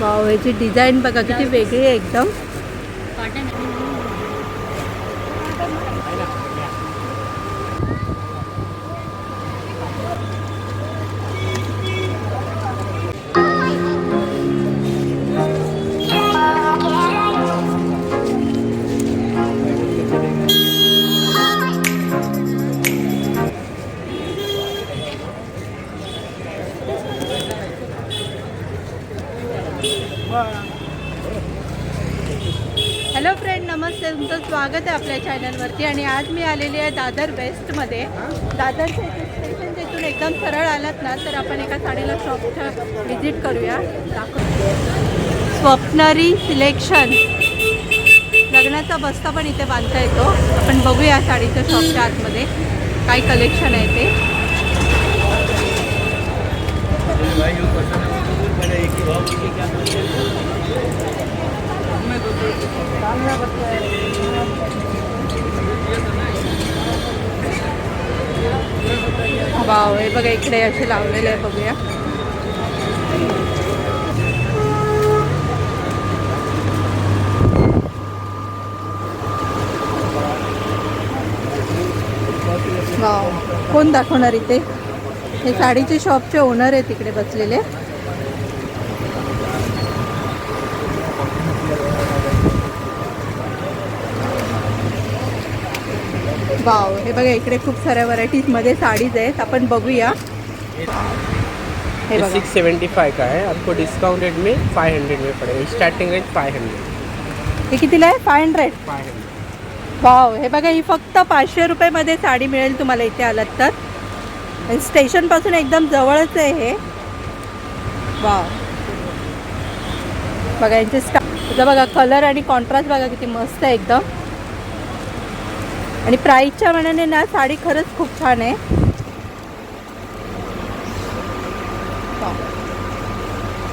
Wow याची design बघा किती वेगळी आहे एकदम. नमस्ते तुमचं स्वागत आहे आपल्या चॅनलवरती आणि आज मी आलेली आहे दादर वेस्टमध्ये दादर स्टेशन तिथून एकदम सरळ आलात ना तर आपण एका साडीला शॉपच्या व्हिजिट करूया. दाखव. स्वप्नरी सिलेक्शन लग्नाचा बस्ता पण इथे बांधता येतो. आपण बघूया साडीच्या शॉपच्या आतमध्ये. काय कलेक्शन आहे ते. वाव हे बघा इकडे असे लावलेले आहे बघूया. वाव कोण दाखवणार इथे? हे साडीचे शॉपचे ओनर आहे तिकडे बसलेले. वाव हे बघा इकडे खूप साऱ्या व्हरायटीजमध्ये साडीज आहेत. आपण बघूया. हे सिक्स सेवेंटी फाइव का है आपको डिस्काउंट रेट में फाइव हंड्रेड में पड़ेगा स्टार्टिंग रेट फाइव हंड्रेड हे कितीला आहे? Five hundred five hundred wow हे बघा ही फक्त पाचशे रुपयेमध्ये साडी मिळेल तुम्हाला इथे आलात तर. स्टेशनपासून एकदम जवळच आहे हे. वाव. बघा यांचे स्टा बघा कलर आणि कॉन्ट्रास्ट बघा किती मस्त आहे एकदम. आणि प्राईसच्या मनाने ना साडी खरंच खूप छान आहे.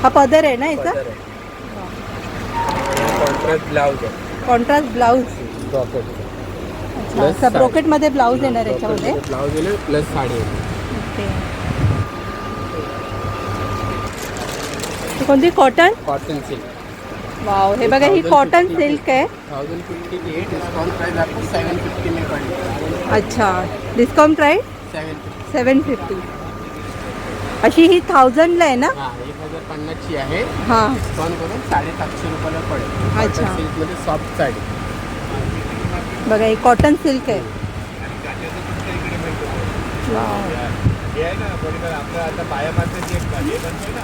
हा पदर आहे ना याचा? कॉन्ट्रास्ट ब्लाउज है कॉन्ट्रास्ट ब्लाऊज ब्रॉकेट ब्रोकेटमध्ये ब्लाऊज येणार याच्यामध्ये? ब्लाउज है प्लस साड़ी ओके. कोणती? कॉटन कॉटन सिल्क वाव हे बघा ही कॉटन सिल्क आहे. थाउजेंड फिफ्टी की डिस्काउंट प्राइस आपको सेवन फिफ्टी में पड़ेगा अच्छा discount price seven fifty seven fifty अशी ही थाउजंडला आहे ना? हाँ एक हज़ार पन्नासची आहे. हां. डिस्काउंट करून साडेसातशे रुपयाला पडेल. अच्छा. सिल्कमध्ये सॉफ्ट साडी बघा ही कॉटन सिल्क आहे. वाव. हे आहे ना पलीकडे आपलं आता पायापासून एक हे बनतोय ना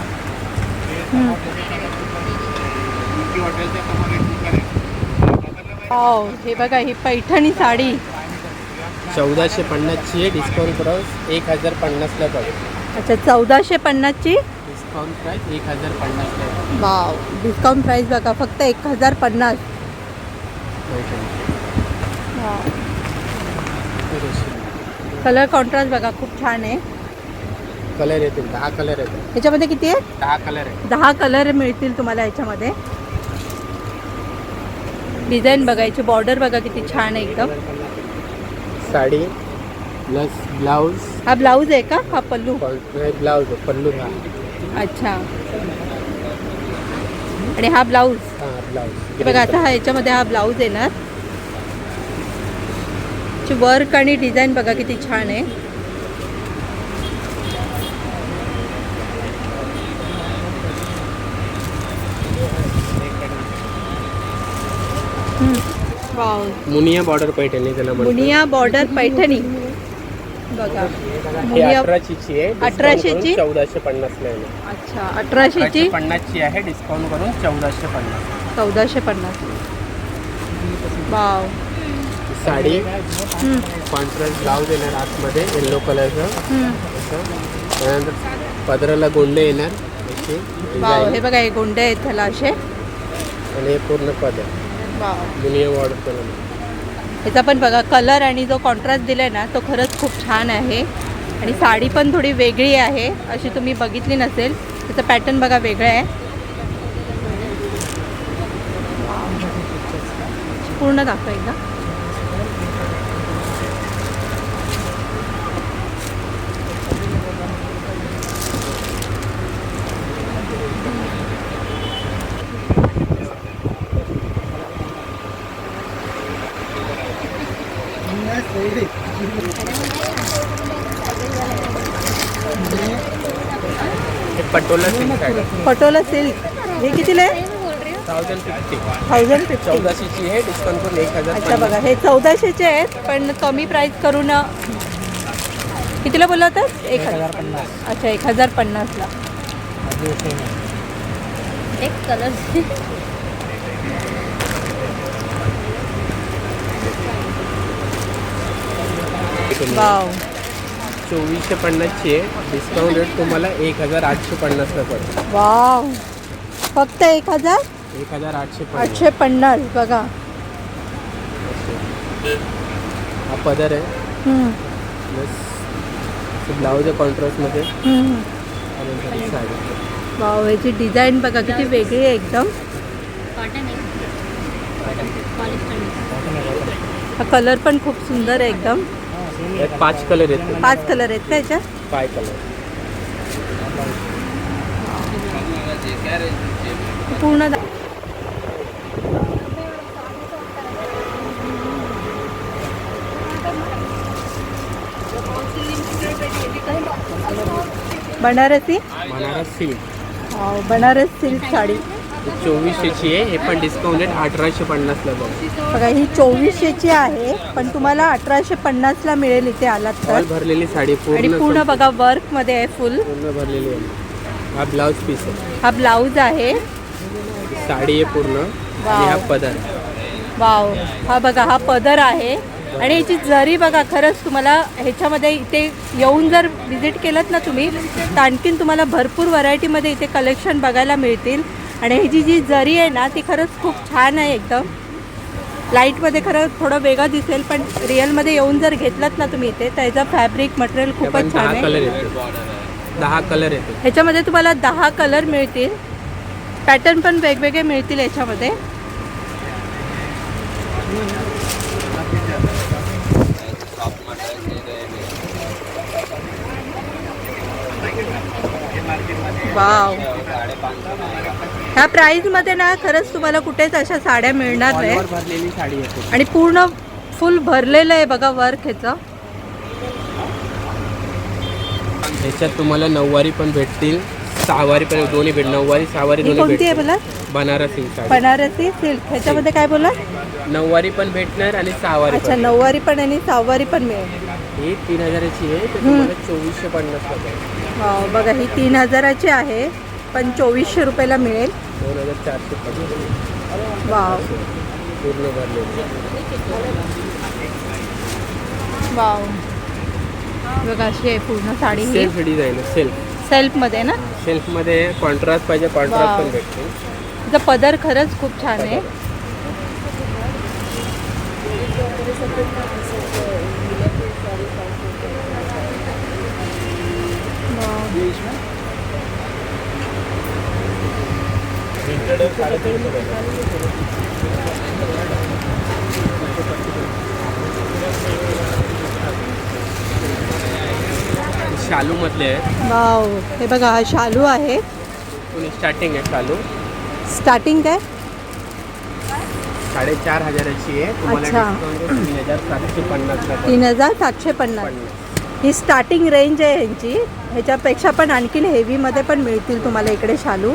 वाव हे बघा ही पैठणी साडी. चौदाशे पन्नासची आहे डिस्काउंट करून एक हजार पन्नासला पडेल अच्छा चौदाशे पन्नासची? डिस्काउंट प्राइस एक हजार पन्नासला. वाव डिस्काउंट प्राईस बघा फक्त एक हजार पन्नास. कलर कॉन्ट्रास्ट बघा खूप छान आहे. कलर येतील दहा कलर येतील. याच्यामध्ये किती आहे? दहा कलर आहे. दहा कलर मिळतील तुम्हाला याच्यामध्ये. डिझाईन बघायची बॉर्डर बघा किती छान आहे एकदम. Sari plus blouse. हा ब्लाऊज आहे का? हा पल्लू? ब्लाऊज पल्लू हा. अच्छा. आणि हा ब्लाऊज? हा ब्लाऊज. हे बघा आता हा याच्यामध्ये हा ब्लाऊज येणार. वर्क आणि डिझाईन बघा किती छान आहे. वाव मुनिया बॉर्डर पैठणी त्याला म्हणतात. मुनिया बॉर्डर पैठणी. बघा हे मुनिया अठराशेची आहे discount अठराशेची? करून चौदाशे पन्नासला आहे. अच्छा अठराशेची? अठराशे पन्नासची आहे डिस्काउंट करून चौदाशे पन्नास चौदाशे पन्नास वाव साडी हम्म, कॉन्ट्रास्ट ब्लाऊज येणार आतमध्ये येल्लो कलरचं हम्म. असं त्यानंतर पदराला गोंडे येणार. वाव. हे बघा हे गोंडे आहेत त्याला असे. आणि हे पूर्ण पदर. बॉर्डर त्याला ह्याचा पण बघा कलर आणि जो कॉन्ट्रास्ट दिलाय ना तो खरंच खूप छान आहे. आणि साडी पण थोडी वेगळी आहे अशी तुम्ही बघितली नसेल त्याचं पॅटर्न बघा वेगळं आहे. पूर्ण दाखवा एकदा पटोला सिल्क साडी पटोला सिल्क. हे कितीला आहे? Thousand fifty. थाउजंड फिफ्टी चौदाशेची आहे डिस्काउंट करून एक हजार अच्छा बघा हे चौदाशेचे आहेत पण कमी प्राईस करून कितीला बोलला होता एक हजार. पन्नास अच्छा एक हजार पन्नासला. एक कलर वाव चोवीसशे पन्नासची आहे. डिस्काउंट रेट तुम्हाला एक हजार आठशे पन्नासला पडतो. वाव. फक्त एक हजार? एक हजार आठशे पन्नास. आठशे पन्नास बघा. हा पदर आहे. हम्म, प्लस ब्लाऊज आहे कॉन्ट्रास्टमध्ये हम्म. आणि घरी साडी वाव याची डिझाईन बघा किती वेगळी आहे एकदम. कॉटन आहे. पॉलिस्टर हा कलर पण खूप सुंदर आहे एकदम. यात पाच कलर येते पाच कलर आहेत का याच्यात? फाय कलर पूर्ण दा- Banarasi? Banaras silk. Wow, Banaras silk sari. चोवीसशेची आहे. हे पण डिस्काउंट आहे अठराशे पन्नासला बघ. ही चोवीसशेची आहे पण तुम्हाला अठराशे पन्नासला मिळेल इथे आलात तर. भरलेली साडी आणि पूर्ण पूर्ण बघा वर्कमध्ये आहे फुल पूर्ण भरलेली आहे. हा ब्लाऊज पीस आहे. हा ब्लाऊज आहे. साडी आहे पूर्ण. हा पदर. वाव हा बघा हा पदर आहे. आणि याची जरी बघा खरंच तुम्हाला ह्याच्यामध्ये इथे येऊन जर विजिट केलं ना तुम्ही तर आणखीन तुम्हाला भरपूर व्हरायटीमध्ये इथे कलेक्शन बघायला मिळतील. आणि ह्याची जी जरी आहे ना ती खरंच खूप छान आहे एकदम. लाईटमध्ये खरं थोडं वेगळं दिसेल पण रिअलमध्ये येऊन जर घेतलात ना तुम्ही इथे तर याचं फॅब्रिक मटेरियल खूपच छान आहे. दहा कलर येते ह्याच्यामध्ये तुम्हाला दहा कलर मिळतील. पॅटर्न पण वेगवेगळे मिळतील याच्यामध्ये वाव ह्या प्राईजमध्ये ना खरंच तुम्हाला कुठेच अशा साड्या मिळणार नाही. साडी येते आणि पूर्ण फुल भरलेलं आहे बघा वर्क ह्याचं. ह्याच्यात तुम्हाला नऊवारी पण भेटतील सहावारी पण दोन्ही भेट नऊवारी सहावारी ही दोन्ही कोणती आहे बोला? बनारस बनारसी सिल्क. ह्याच्यामध्ये काय बोला? नऊवारी पण भेटणार आणि सहावारी अच्छा नऊवारी पण आणि सहावारी पण मिळेल. ही तीन हजाराची आहे चोवीसशे पन्नास वाव, बघा ही तीन हजाराची आहे. पण चोवीसशे रुपयाला मिळेल. दोन हजार चारशे पन्नास वाव. पूर्ण वाव. बघा अशी आहे पूर्ण साडी ही. सेल्फ डिझाईन आहे सेल्फ सेल्फमध्ये ना? सेल्फमध्ये कॉन्ट्रास्ट पाहिजे कॉन्ट्रास्ट वाव. पण भेटते. तिचा पदर खरंच खूप छान आहे. वाव. शालू मधले आहे वाव हे बघा हा शालू आहे. स्टार्टिंग आहे शालू? स्टार्टिंग काय? साडेचार हजाराची आहे. तुम्हाला अच्छा. discount आहे तीन हजार सातशे पन्नासला. तीन हजार सातशे पन्नास. ही स्टार्टिंग रेंज आहे ह्यांची. ह्याच्यापेक्षा पण आणखीन हेवीमध्ये पण मिळतील तुम्हाला इकडे शालू.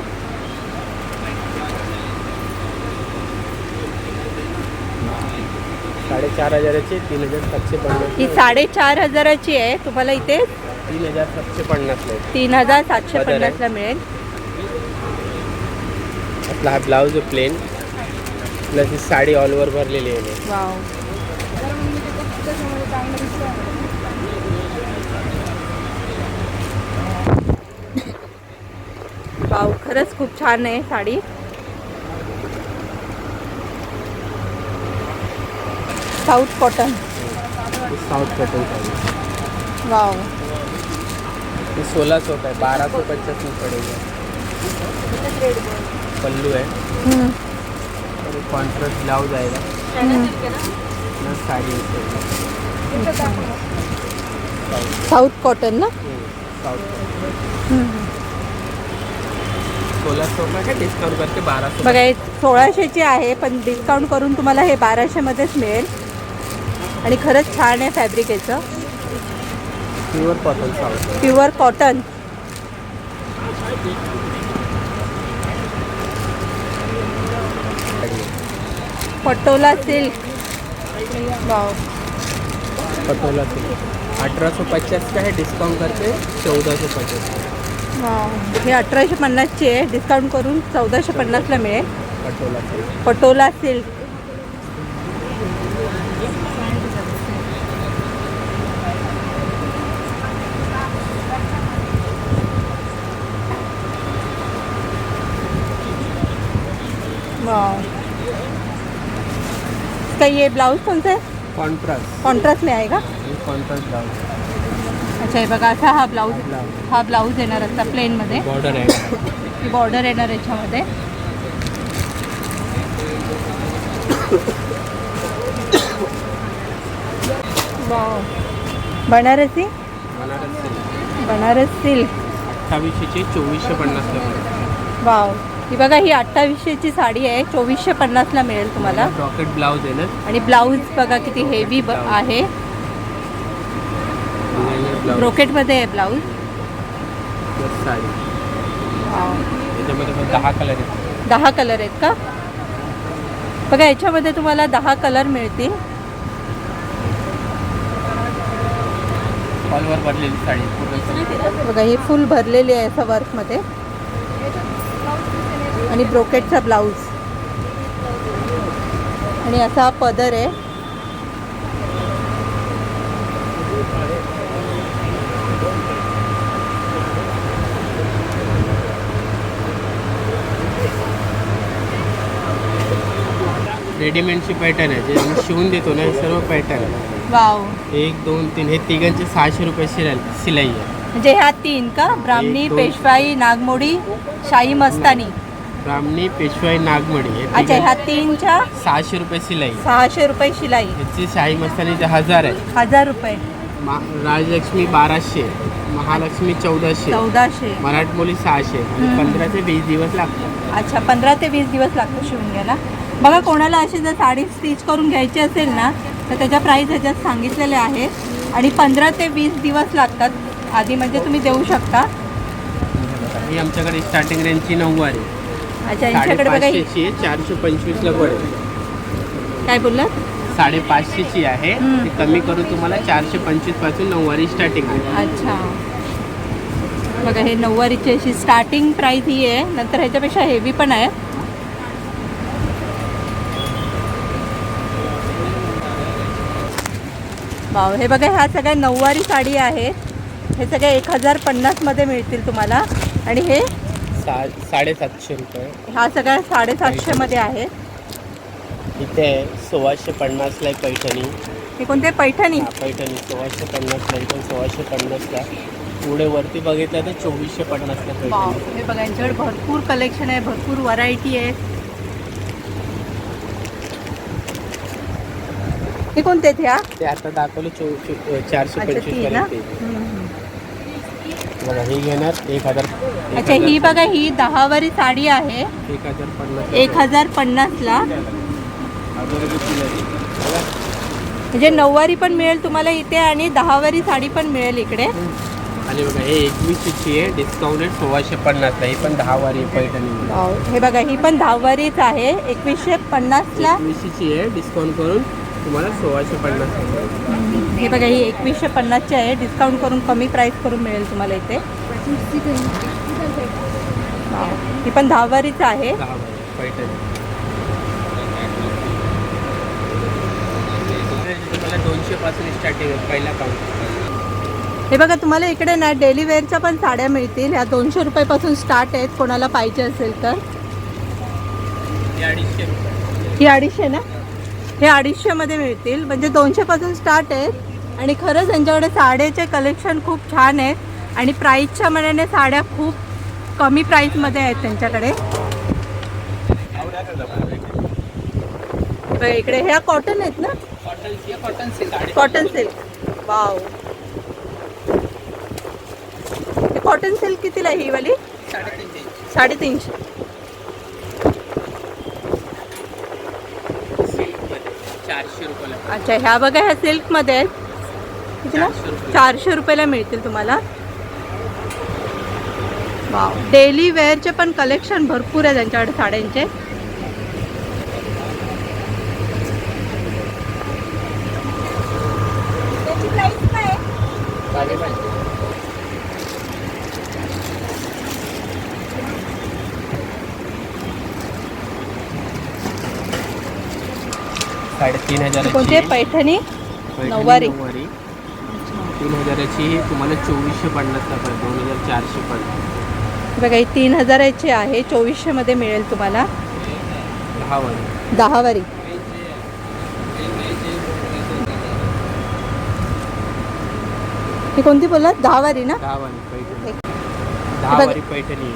साडेचार हजाराची तीन हजार सातशे पन्नास ही साडेचार हजाराची आहे. तुम्हाला इथे तीन हजार सातशे पन्नासला. तीन हजार सातशे पदर आहे. पन्नासला मिळेल. आपला हा ब्लाऊज आहे प्लेन प्लस ही साडी ऑल ओव्हर भरलेली आहे. वाव. वाव खरंच खूप छान आहे sari. South cotton. South cotton sari wow. ही सोळा सौ का है बारह सौ पचास में पड़ेगा पल्लू है हम्म. और कॉन्ट्रास्ट ब्लाउज आएगा प्लस साड़ी साऊथ कॉटन ना? साउथ सोलह सौ का? है डिस्काउंट करके बारह सौ बघा हे सोळाशेची आहे पण डिस्काउंट करून तुम्हाला हे बाराशेमध्येच मिळेल. आणि खरंच छान आहे फॅब्रिक याचं. Pure cotton pure cotton patola silk wow patola silk अठारह सौ पचास का है डिस्काउंट करके चौदह सौ पचास वाव हे अठराशे पन्नासची आहे डिस्काउंट करून चौदाशे पन्नासला मिळेल. पटोला सिल्क पटोला सिल्क इसका ये ब्लाउज कौन सा है कॉन्ट्रास्ट. कॉन्ट्रास्ट में आएगा कॉन्ट्रास्ट ब्लाउज अच्छा हे बघा असा हा ब्लाऊज ब्लाउज हा ब्लाऊज येणार असता प्लेनमध्ये बॉर्डर आहे बॉर्डर येणार याच्यामध्ये. बनारसी बनारस सिल्क बनारस सिल्क अठ्ठावीसशेचे चोवीसशे पन्नासला मिळेल. वाव ही बघा ही अठ्ठावीसशेची साडी आहे. चोवीसशे पन्नासला मिळेल तुम्हाला. रॉकेट ब्लाउज आहे ना? आणि ब्लाऊज बघा किती हेवी आहे. ब्लाउज ब्रोकेटमध्ये आहे ब्लाऊज. साडी. पण दहा कलर आहेत. दहा कलर आहेत का? बघा याच्यामध्ये तुम्हाला दहा कलर मिळतील. फॉलवर भरलेली साडी. पूर्ण बघा ही फुल भरलेली आहे असं वर्कमध्ये आणि ब्रोकेटचा ब्लाऊज. आणि असा पदर आहे. रेडीमेडची पॅटर्न आहे. जे आम्ही शिवून देतो ना हे सर्व पॅटर्न आहे. वाव. एक दोन तीन. हे तिघांचे सहाशे रुपये शिलाई शिलाई आहे. म्हणजे ह्या तीन का? ब्राह्मणी दोन. पेशवाई नागमोडी शाही मस्तानी. ब्राह्मणी पेशवाई नागमडी हे अच्छा ह्या तीनच्या सहाशे रुपये शिलाई. सहाशे रुपये शिलाई. याची शाही मस्तानीचे हजार आहे. हजार रुपये. मा राजलक्ष्मी बाराशे महालक्ष्मी चौदाशे चौदाशे. मराठमोली सहाशे. आणि हम्म. पंधरा ते वीस दिवस लागतात. अच्छा पंधरा ते वीस दिवस लागतो शिवून घ्यायला. बघा कोणाला अशी जर साडी स्टिच करून घ्यायची असेल ना तर त्याच्या प्राईस ह्याच्यात सांगितलेले आहेत आणि पंधरा ते वीस दिवस लागतात. आधी म्हणजे तुम्ही देऊ शकता. ही आमच्याकडे स्टार्टिंग रेंजची नऊवारी. आहे. अच्छा यांच्याकडे बघा ही. साडेपाचशेची आहे चारशे पंचवीसला पडेल काय बोललात? साडेपाचशेची आहे. हम्म. ती कमी करून तुम्हाला चारशे पंचवीसपासून नऊवारी स्टार्टिंग आहे. अच्छा. बघा हे नऊवारीची अशी स्टार्टिंग प्राईस ही आहे. नंतर ह्याच्यापेक्षा हेवी पण आहे. वाव हे बघा ह्या सगळ्या नऊवारी साडी आहेत हे सगळे एक हजार पन्नासमध्ये मिळतील तुम्हाला. आणि हे सा साडेसातशे रुपये. ह्या सगळ्या साडेसातशेमध्ये आहेत. इथे सोळाशे पन्नासला आहे पैठणी. हे कोणते? पैठणी. हा पैठणी. सोळाशे पन्नासला इथून सोळाशे पन्नासला. पुढे वरती बघितलं तर चोवीसशे पन्नासला वाव पैठणी हे बघा यांच्याकडे भरपूर कलेक्शन आहे भरपूर व्हरायटी आहे. हे कोणते आहेत ह्या? ते आता दाखवलं चो चो- चारशे अच्छा पंचवीस ती ना? पर्यंत हम्म, हम्म. बघा हे घेणार एक हजार अच्छा ही बघा ही दहावारी साडी आहे. एक हजार पन्नास. एक हजार पन्नासला. म्हणजे नऊवारी पण मिळेल तुम्हाला इथे आणि दहावारी साडी पण मिळेल इकडे. आणि बघा हे एकवीसशेची आहे डिस्काउंटेड सोळाशे पन्नासला. ही पण दहा वारी आहे पैठणी हे बघा ही पण दहावारीच आहे एकवीसशे पन्नासला. एकवीसशेची आहे डिस्काउंट करून तुम्हाला सोळाशे पन्नास. हे बघा ही एकवीसशे पन्नासची आहे. डिस्काउंट करून कमी प्राईस करून मिळेल तुम्हाला इथे. ही पण दहावारीच आहे. हे बघा तुम्हाला इकडे ना डेली वेअरच्या पण साड्या मिळतील. ह्या दोनशे रुपयापासून स्टार्ट आहेत. कोणाला पाहिजे असेल तर. ही अडीचशे ना? हे अडीचशेमध्ये मिळतील. म्हणजे दोनशेपासून स्टार्ट आहेत आणि खरंच त्यांच्याकडे साड्याचे कलेक्शन खूप छान आहेत. आणि प्राईसच्या मनाने साड्या खूप कमी प्राईसमध्ये आहेत त्यांच्याकडे. इकडे ह्या कॉटन आहेत ना? Cotton silk cotton silk wow cotton silk कितीला आहे ही वाली? साडेतीनशे साडेतीनशे सिल्कमध्ये चारशे रुपयाला अच्छा ह्या बघा ह्या सिल्कमध्ये आहेत. चारशे रुपये. चारशे रुपयाला मिळतील तुम्हाला. वाव. डेली वेअरचे पण कलेक्शन भरपूर आहे त्यांच्याकडे साड्यांचे. साडेतीन ही कोणती? आहे? पैठणी नऊवारी. तीन हजाराची ही तुम्हाला चोवीसशे पन्नासला पडेल दोन हजार चारशे पडेल बघा ही तीन हजाराची आहे. चोवीसशेमध्ये मिळेल तुम्हाला. दहा वारी दहा वारी ही कोणती बोललात दहा वारी ना दहा वारी पैठणी.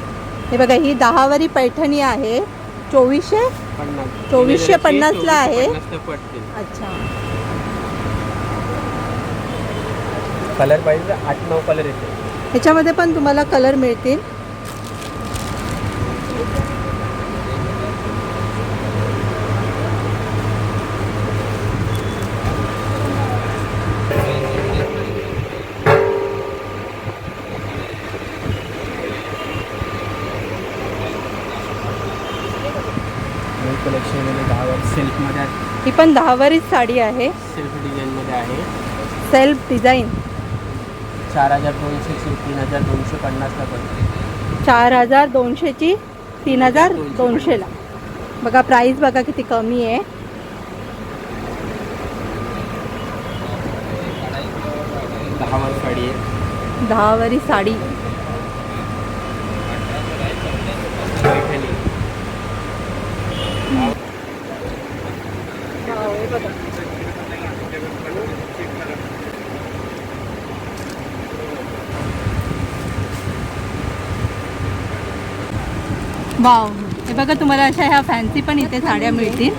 हे बघा ही दहा वारी पैठणी आहे. चोवीसशे पन्नास चोवीसशे पन्नासला आहे. अच्छा. कलर पाहिजे आठ नऊ कलर येते. ह्याच्यामध्ये पण तुम्हाला कलर मिळतील नऊ कलेक्शनमध्ये दहा वारी सिल्कमध्ये ही पण दहा वारीच साडी आहे. सिल्क डिझाईनमध्ये आहे. सेल्फ डिझाईन चार हजार दोनशेची तीन हजार दोनशे पन्नासला पडते. चार हजार दोनशेची तीन हजार दोनशेला बघा प्राईस बघा किती कमी आहे. दहा वारी साडी आहे. दहा वारी साडी. वाव हे बघा तुम्हाला अशा ह्या फॅन्सी पण इथे साड्या मिळतील.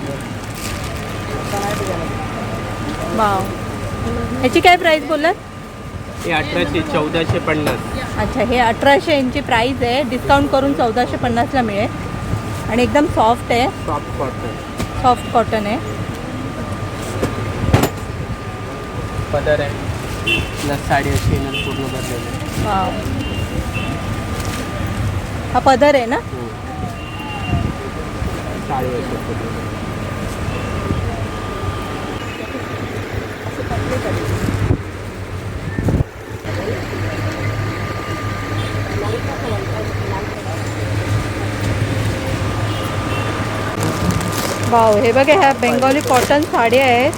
वाव ह्याची काय प्राईस बोललात? हे अठराशे चौदाशे पन्नास. अच्छा हे अठराशे यांची प्राईस आहे. डिस्काउंट करून चौदाशे पन्नासला मिळेल. आणि एकदम सॉफ्ट आहे. सॉफ्ट कॉटन सॉफ्ट कॉटन आहे. पदर आहे. प्लस साडी अशी पूर्ण भरलेली. वाव हा पदर आहे ना? अशी पूर्ण वाव हे बघा ह्या बेंगॉली कॉटन साड्या आहेत.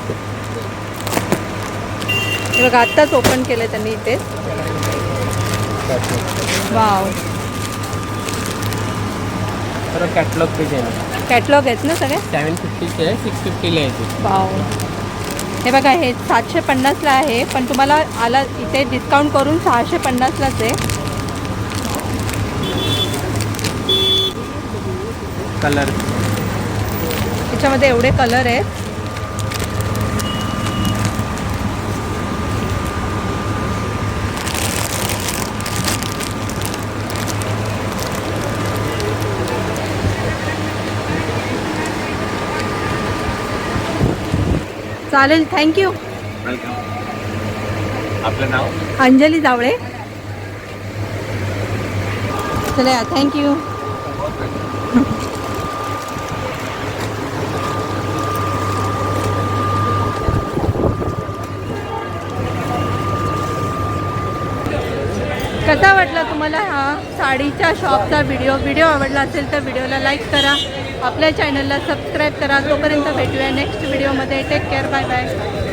हे बघा आत्ताच ओपन केलं त्यांनी इथे. वाव. कॅटलॉग डिझाईन आहे कॅटलॉग आहेत ना सगळे? सेवन फिफ्टीचे आहे सिक्स फिफ्टीला येते. वाव. हे बघा हे सातशे पन्नासला आहे पण तुम्हाला आला इथे डिस्काउंट करून सहाशे पन्नासलाच आहे. कलर त्याच्यामध्ये एवढे कलर आहेत. चालेल थँक्यू वेलकम आपलं नाव? अंजली जावळे. चला थँक्यू कसा वाटला तुम्हाला हा साडीच्या शॉपचा व्हिडिओ व्हिडिओ आवडला असेल तर व्हिडिओला लाईक करा. आपल्या चॅनलला सबस्क्राईब करा. तोपर्यंत भेटूया नेक्स्ट व्हिडिओमध्ये टेक केअर बाय बाय